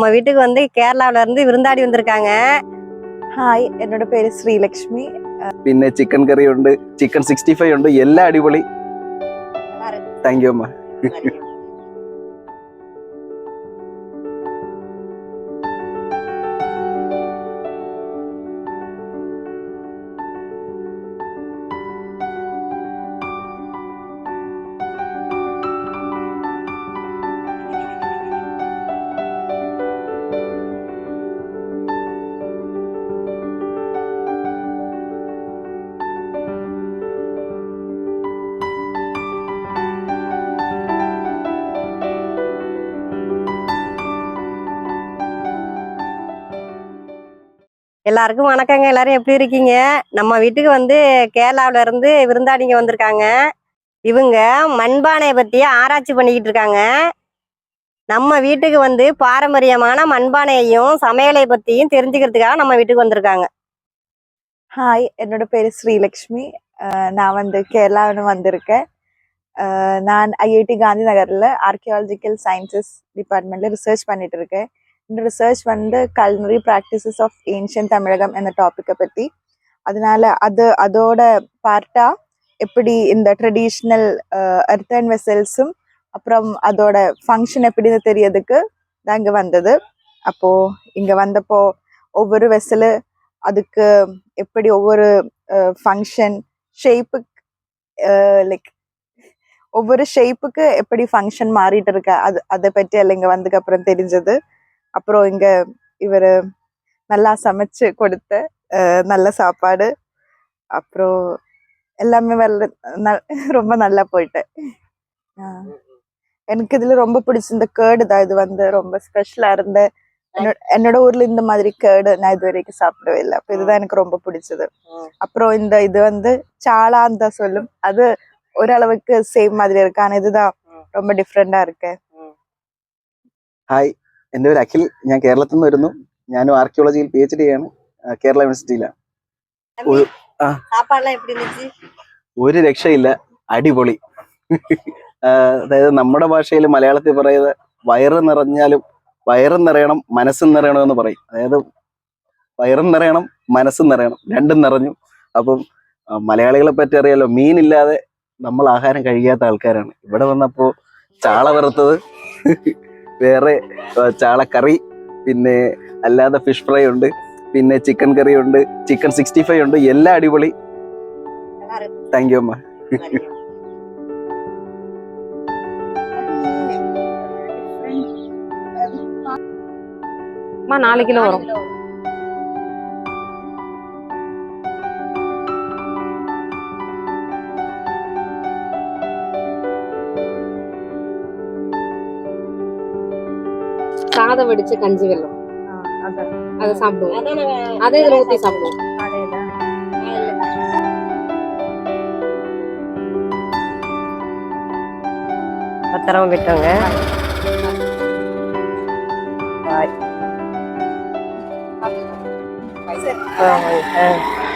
நம்ம வீட்டுக்கு வந்து கேரளாவுல இருந்து விருந்தாடி வந்திருக்காங்க ഹായ് എന്നോട് പേര് ശ്രീലക്ഷ്മി പിന്നെ ചിക്കൻ കറി ഉണ്ട് ചിക്കൻ സിക്സ്റ്റി ഫൈവ് ഉണ്ട് എല്ലാം അടിപൊളി താങ്ക് യു അമ്മ எல்லாருக்கும் வணக்கங்க. எல்லாரும் எப்படி இருக்கீங்க? நம்ம வீட்டுக்கு வந்து கேரளாவில இருந்து விருந்தாடிங்க வந்திருக்காங்க. இவங்க மண்பானையை பத்தி ஆராய்ச்சி பண்ணிக்கிட்டு இருக்காங்க. நம்ம வீட்டுக்கு வந்து பாரம்பரியமான மண்பானையையும் சமையலை பத்தியும் தெரிஞ்சுக்கிறதுக்காக நம்ம வீட்டுக்கு வந்திருக்காங்க. ஹாய் என்னோட பேர் ஸ்ரீலக்ஷ்மி. நான் வந்து கேரளாவிலும் வந்திருக்கேன். நான் ஐஐடி காந்தி நகர்ல ஆர்கியாலஜிக்கல் சயின்சஸ் டிபார்ட்மெண்ட்ல ரிசர்ச் பண்ணிட்டு இருக்கேன். ரிசர்ச் வந்து culinary practices of ancient Tamilakam என்ற டாப்பிக்கை பற்றி அதனால அது அதோட பார்ட்டா எப்படி இந்த ட்ரெடிஷ்னல் அர்த்தன் வெசல்ஸும் அப்புறம் அதோட ஃபங்க்ஷன் எப்படின்னு தெரியறதுக்கு தான் இங்கே வந்தது. அப்போ இங்கே வந்தப்போ ஒவ்வொரு வெசலு அதுக்கு எப்படி ஒவ்வொரு ஃபங்க்ஷன் ஷேப்புக்கு லைக் ஒவ்வொரு ஷேப்புக்கு எப்படி ஃபங்க்ஷன் மாறிட்டு இருக்க அது அதை பற்றி எல்லாம் இங்கே வந்ததுக்கு அப்புறம் தெரிஞ்சது. அப்புறம் இங்க இவர் நல்லா சமைச்சு கொடுத்த நல்ல சாப்பாடு. அப்புறம் எல்லாமே வரல ரொம்ப நல்லா போயிட்டு. ஆஹ். எனக்கு இதுல ரொம்ப பிடிச்ச இந்த கேர்டு தான். இது வந்து ரொம்ப ஸ்பெஷலா இருந்த என்னோட ஊர்ல இந்த மாதிரி கேர்டு நான் இது வரைக்கும் சாப்பிடவே இல்லை. அப்ப இதுதான் எனக்கு ரொம்ப பிடிச்சது. அப்புறம் இந்த இது வந்து சாளான்னு தான் சொல்லும். அது ஓரளவுக்கு சேம் மாதிரி இருக்கு. ஆனா இதுதான் ரொம்ப டிஃப்ரெண்டா இருக்கு. ഹായ് എന്റെ പേര് അഖിൽ ഞാൻ കേരളത്തിൽ നിന്ന് വരുന്നു. ഞാനും ആർക്കിയോളജിയിൽ പി എച്ച് ഡി ആണ് കേരള യൂണിവേഴ്സിറ്റിയിലാണ് ഒരു രക്ഷയില്ല. അടിപൊളി. അതായത് നമ്മുടെ ഭാഷയിൽ മലയാളത്തിൽ പറയുന്നത് വയറ് നിറഞ്ഞാലും വയറും നിറയണം മനസ്സും നിറയണം എന്ന് പറയും. അതായത് വയറും നിറയണം മനസ്സും നിറയണം. രണ്ടും നിറഞ്ഞു. അപ്പം മലയാളികളെ പറ്റി അറിയാലോ മീനില്ലാതെ നമ്മൾ ആഹാരം കഴിക്കാത്ത ആൾക്കാരാണ്. ഇവിടെ വന്നപ്പോൾ ചാള വറുത്തത്. വേറെ ആ, ചാളക്കറി പിന്നെ അല്ലാതെ ഫിഷ് ഫ്രൈ ഉണ്ട് പിന്നെ ചിക്കൻ കറി ഉണ്ട് ചിക്കൻ സിക്സ്റ്റി ഫൈവ് ഉണ്ട് എല്ലാം അടിപൊളി நல்லா இருக்கு താങ്ക് യു അമ്മ அம்மா நாலு கிலோ வரும் சாதம் வடிச்சு கஞ்சி வெல்லம். அதை சாப்பிடுவோம். அதானே அதே இதுல ஊத்தி சாப்பிடுவோம். பத்திரமா போயிட்டோங்க. ஆ, ஆ.